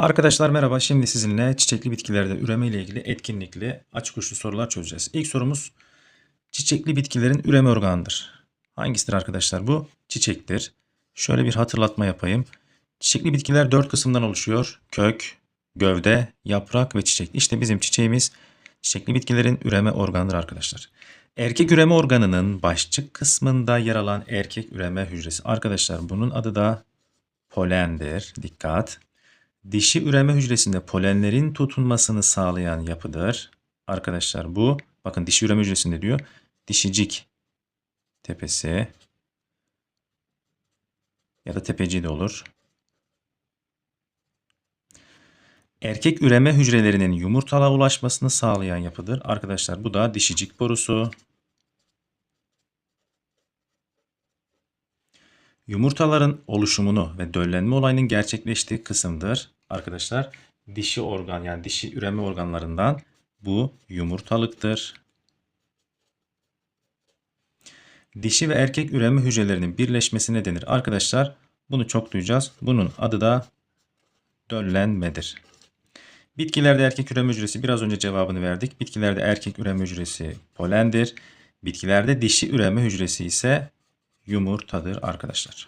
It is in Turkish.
Arkadaşlar merhaba. Şimdi sizinle çiçekli bitkilerde üreme ile ilgili etkinlikli açık uçlu sorular çözeceğiz. İlk sorumuz çiçekli bitkilerin üreme organıdır. Hangisidir arkadaşlar bu? Çiçektir. Şöyle bir hatırlatma yapayım. Çiçekli bitkiler dört kısımdan oluşuyor. Kök, gövde, yaprak ve çiçek. İşte bizim çiçeğimiz çiçekli bitkilerin üreme organıdır arkadaşlar. Erkek üreme organının başçık kısmında yer alan erkek üreme hücresi. Arkadaşlar bunun adı da polendir. Dikkat. Dişi üreme hücresinde polenlerin tutunmasını sağlayan yapıdır. Arkadaşlar bu bakın dişi üreme hücresinde diyor dişicik tepesi ya da tepeci de olur. Erkek üreme hücrelerinin yumurtalığa ulaşmasını sağlayan yapıdır. Arkadaşlar bu da dişicik borusu. Yumurtaların oluşumunu ve döllenme olayının gerçekleştiği kısımdır. Arkadaşlar dişi organ yani dişi üreme organlarından bu yumurtalıktır. Dişi ve erkek üreme hücrelerinin birleşmesine denir. Arkadaşlar bunu çok duyacağız. Bunun adı da döllenmedir. Bitkilerde erkek üreme hücresi biraz önce cevabını verdik. Bitkilerde erkek üreme hücresi polendir. Bitkilerde dişi üreme hücresi ise yumurtadır arkadaşlar.